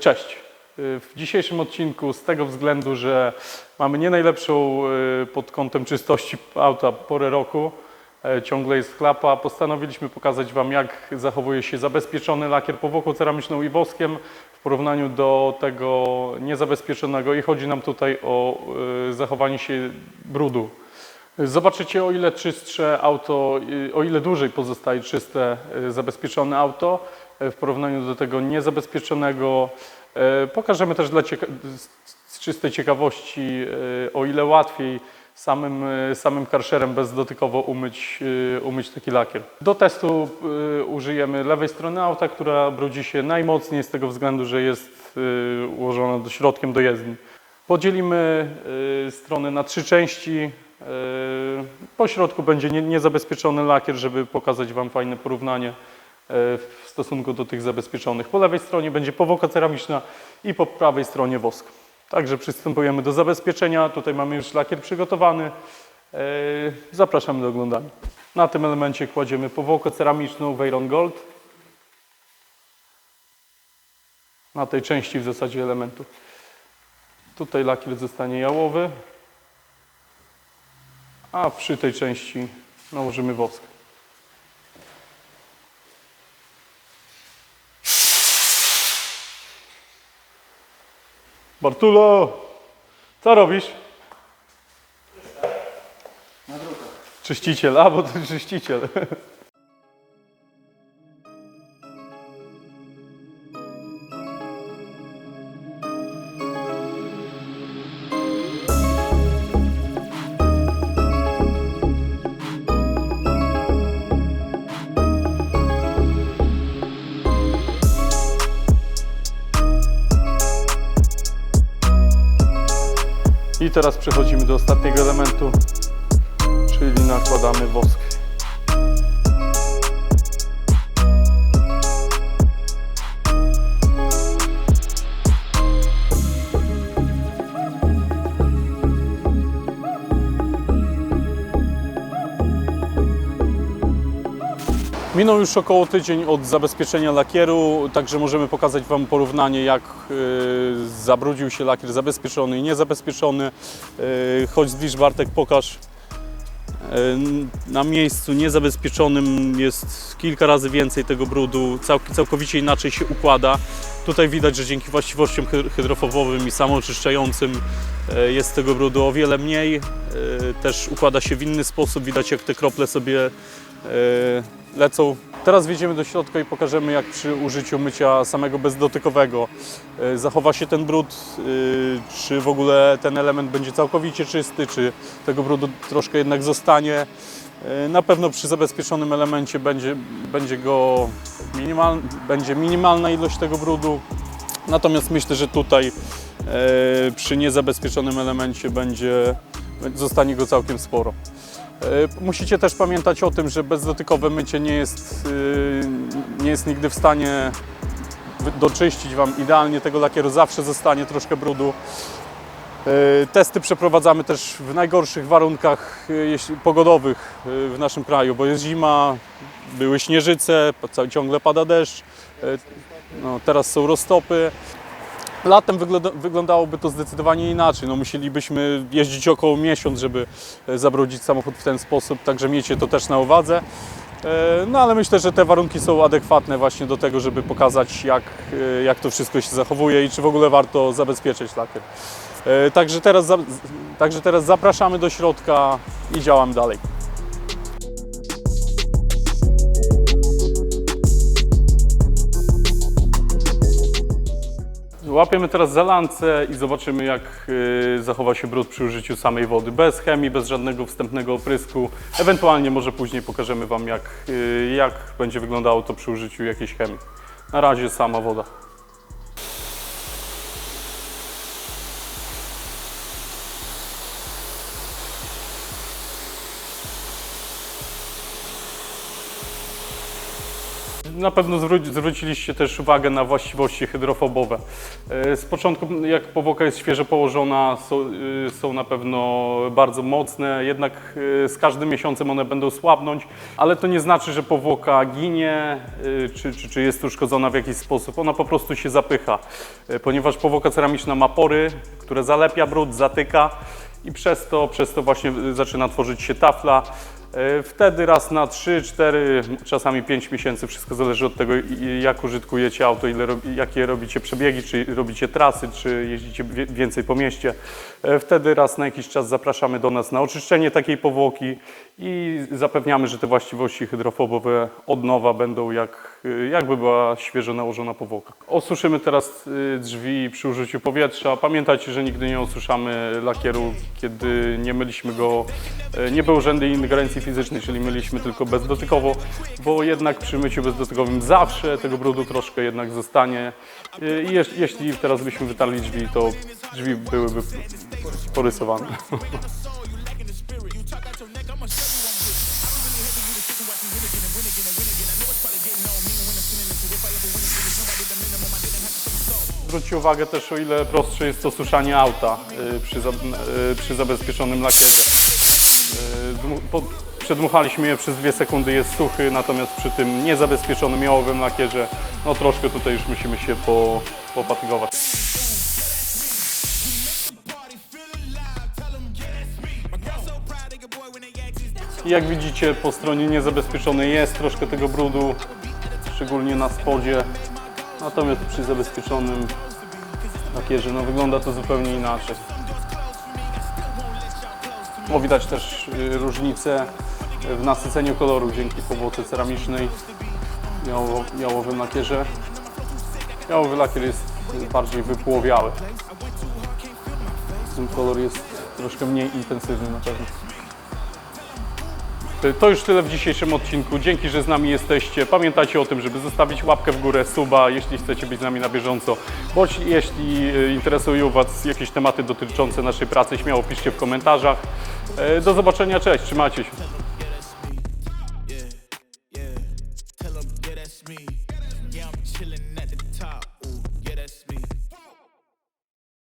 Cześć. W dzisiejszym odcinku z tego względu, że mamy nie najlepszą y, pod kątem czystości auta porę roku, e, ciągle jest klapa, postanowiliśmy pokazać Wam jak zachowuje się zabezpieczony lakier powłoką ceramiczną i woskiem w porównaniu do tego niezabezpieczonego i chodzi nam tutaj o y, zachowanie się brudu. Zobaczycie o ile czystsze auto, y, o ile dłużej pozostaje czyste y, zabezpieczone auto y, w porównaniu do tego niezabezpieczonego. Y, Pokażemy też dla cieka- z- czystej ciekawości, y, o ile łatwiej samym, y, samym karszerem bezdotykowo umyć, umyć taki lakier. Do testu użyjemy lewej strony auta, która brudzi się najmocniej z tego względu, że jest ułożona do środkiem do jezdni. Podzielimy strony na trzy części. Po środku będzie nie- niezabezpieczony lakier, żeby pokazać Wam fajne porównanie w stosunku do tych zabezpieczonych. Po lewej stronie będzie powłoka ceramiczna i po prawej stronie wosk. Także przystępujemy do zabezpieczenia. Tutaj mamy już lakier przygotowany. Y, Zapraszamy do oglądania. Na tym elemencie kładziemy powłokę ceramiczną Veyron Gold. Na tej części w zasadzie elementu. Tutaj lakier zostanie jałowy, a przy tej części nałożymy wosk. Bartulo, co robisz? Czyściciel, a bo to czyściciel. I teraz przechodzimy do ostatniego elementu, czyli nakładamy wosk. Minął już około tydzień od zabezpieczenia lakieru, także możemy pokazać Wam porównanie, jak y, zabrudził się lakier zabezpieczony i niezabezpieczony. Y, chodź zbliż Bartek, pokaż. Y, na miejscu niezabezpieczonym jest kilka razy więcej tego brudu, cał, całkowicie inaczej się układa. Tutaj widać, że dzięki właściwościom hy- hydrofobowym i samooczyszczającym jest tego brudu o wiele mniej. Też układa się w inny sposób, widać jak te krople sobie lecą. Teraz wjedziemy do środka i pokażemy, jak przy użyciu mycia samego bezdotykowego y, zachowa się ten brud, y, czy w ogóle ten element będzie całkowicie czysty, czy tego brudu troszkę jednak zostanie. Na pewno przy zabezpieczonym elemencie będzie, będzie, go minimal, będzie minimalna ilość tego brudu. Natomiast myślę, że tutaj e, przy niezabezpieczonym elemencie będzie, zostanie go całkiem sporo. E, Musicie też pamiętać o tym, że bezdotykowe mycie nie jest, e, nie jest nigdy w stanie doczyścić Wam idealnie tego lakieru, zawsze zostanie troszkę brudu. E, Testy przeprowadzamy też w najgorszych warunkach pogodowych w naszym kraju, bo jest zima, były śnieżyce, ciągle pada deszcz, no, teraz są roztopy. Latem wygląda, wyglądałoby to zdecydowanie inaczej. No, musielibyśmy jeździć około miesiąc, żeby e, zabrudzić samochód w ten sposób, także miejcie to też na uwadze. E, No ale myślę, że te warunki są adekwatne właśnie do tego, żeby pokazać jak, e, jak to wszystko się zachowuje i czy w ogóle warto zabezpieczyć lakier. Także teraz, także teraz zapraszamy do środka i działamy dalej. Łapiemy teraz za lance i zobaczymy jak y, zachowa się brud przy użyciu samej wody, bez chemii, bez żadnego wstępnego oprysku. Ewentualnie może później pokażemy Wam jak, y, jak będzie wyglądało to przy użyciu jakiejś chemii. Na razie sama woda. Na pewno zwró- zwróciliście też uwagę na właściwości hydrofobowe. E, Z początku, jak powłoka jest świeżo położona, są, są na pewno bardzo mocne, jednak y, z każdym miesiącem one będą słabnąć, ale to nie znaczy, że powłoka ginie czy, czy, czy jest uszkodzona w jakiś sposób. Ona po prostu się zapycha, e, ponieważ powłoka ceramiczna ma pory, które zalepia brud, zatyka i przez to, przez to właśnie zaczyna tworzyć się tafla. E, Wtedy raz na 3, 4, czasami 5 miesięcy, wszystko zależy od tego, jak użytkujecie auto, ile, jakie robicie przebiegi, czy robicie trasy, czy jeździcie więcej po mieście. E, Wtedy raz na jakiś czas zapraszamy do nas na oczyszczenie takiej powłoki i zapewniamy, że te właściwości hydrofobowe od nowa będą jak, jakby była świeżo nałożona powłoka. Osuszymy teraz y, drzwi przy użyciu powietrza. Pamiętajcie, że nigdy nie osuszamy lakieru, kiedy nie myliśmy go, e, nie było żadnej ingerencji fizycznej, czyli myliśmy tylko bezdotykowo, bo jednak przy myciu bezdotykowym zawsze tego brudu troszkę jednak zostanie. Y, I jeśli teraz byśmy wytarli drzwi, to drzwi byłyby porysowane. Zwróćcie uwagę też, o ile prostsze jest to suszanie auta y, przy, za, y, przy zabezpieczonym lakierze. Y, Przedmuchaliśmy je przez dwie sekundy, jest suchy, natomiast przy tym niezabezpieczonym jałowym lakierze, no troszkę tutaj już musimy się po, popatygować. Jak widzicie, po stronie niezabezpieczonej jest troszkę tego brudu, szczególnie na spodzie. Natomiast przy zabezpieczonym lakierze no, wygląda to zupełnie inaczej. O, widać też y, różnicę w nasyceniu koloru dzięki powłoce ceramicznej jało, jałowym lakierze. Jałowy lakier jest bardziej wypłowiały. Ten kolor jest troszkę mniej intensywny na pewno. To już tyle w dzisiejszym odcinku. Dzięki, że z nami jesteście. Pamiętajcie o tym, żeby zostawić łapkę w górę, suba, jeśli chcecie być z nami na bieżąco. Bądź jeśli e, interesują Was jakieś tematy dotyczące naszej pracy, śmiało piszcie w komentarzach. E, Do zobaczenia, cześć, trzymajcie się.